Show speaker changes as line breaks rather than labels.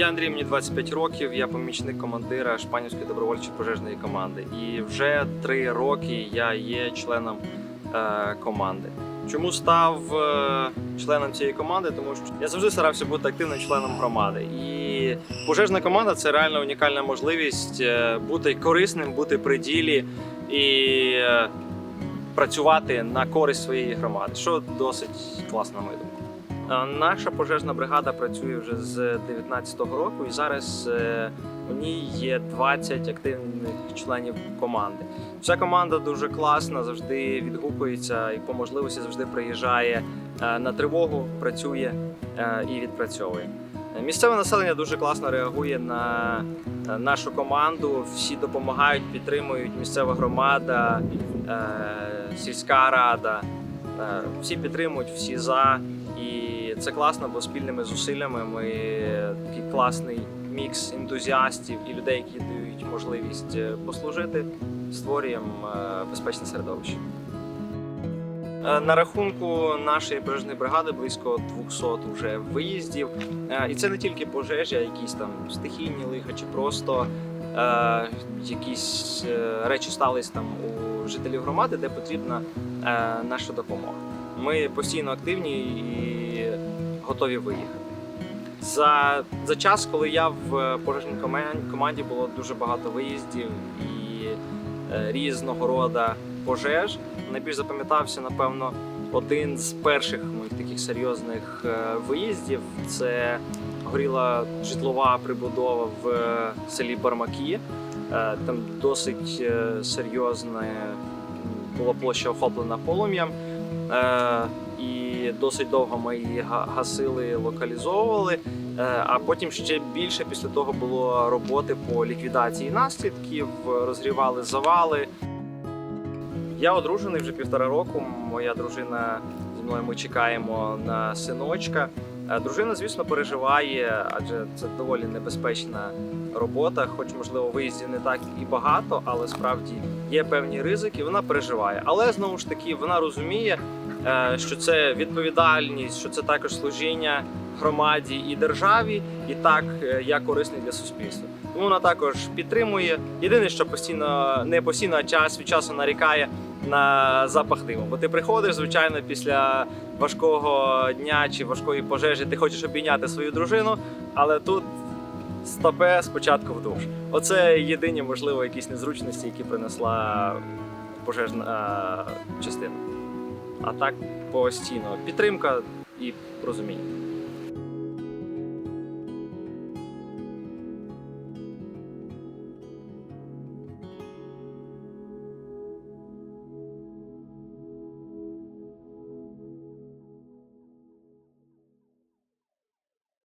Я Андрій, мені 25 років, я помічник командира Шпанівської добровольчої пожежної команди. І вже три роки я є членом е, команди. Чому став е, членом цієї команди? Тому що я завжди старався бути активним членом громади. І пожежна команда це реально унікальна можливість е, бути корисним, бути при ділі і е, працювати на користь своєї громади, що досить класно, на мою думку. Е, Наша пожежна бригада працює вже з 19-го року, і зараз е, у ній є 20 активних членів команди. Вся команда дуже класна, завжди відгукується і по можливості завжди приїжджає е, на тривогу, працює е, і відпрацьовує. Е, Місцеве населення дуже класно реагує на е, нашу команду. Всі допомагають, підтримують місцева громада, е, сільська рада. Е, Всі підтримують, всі за. І це класно, бо спільними зусиллями ми такий класний мікс ентузіастів і людей, які дають можливість е, послужити, створюємо е, безпечне середовище. Е, На рахунку нашої пожежної бригади близько 200 вже виїздів. І це не тільки пожежі, а якісь там стихійні лиха чи просто е, якісь речі стались там у жителів громади, де потрібна е, наша допомога. Ми постійно активні і готові виїхати. За, за час, коли я в пожежній команді було дуже багато виїздів і е, різного роду пожеж. Найбільш запам'ятався, напевно, один з перших моїх таких серйозних е, виїздів. Це горіла житлова прибудова в е, селі Бармакі. Е, Там досить е, серйозна була площа охоплена полум'ям. Е, І досить довго ми її га- гасили, локалізовували. Е, А потім ще більше після того було роботи по ліквідації наслідків, розгрівали завали. Я одружений вже півтора року. Моя дружина зі мною ми чекаємо на синочка. Е, Дружина, звісно, переживає, адже це доволі небезпечна робота, хоч, можливо, виїздів не так і багато, але справді є певні ризики. Вона переживає. Але знову ж таки вона розуміє, е, що це відповідальність, що це також служіння громаді і державі, і так е, я корисний для суспільства. Тому вона також підтримує. Єдине, що постійно не постійно, а час від часу нарікає на запах диму. Бо ти приходиш, звичайно, після важкого дня чи важкої пожежі, ти хочеш обійняти свою дружину, але тут стопе спочатку в душ. Оце єдині, можливо, якісь незручності, які принесла пожежна е, частина. А так постійно підтримка і розуміння.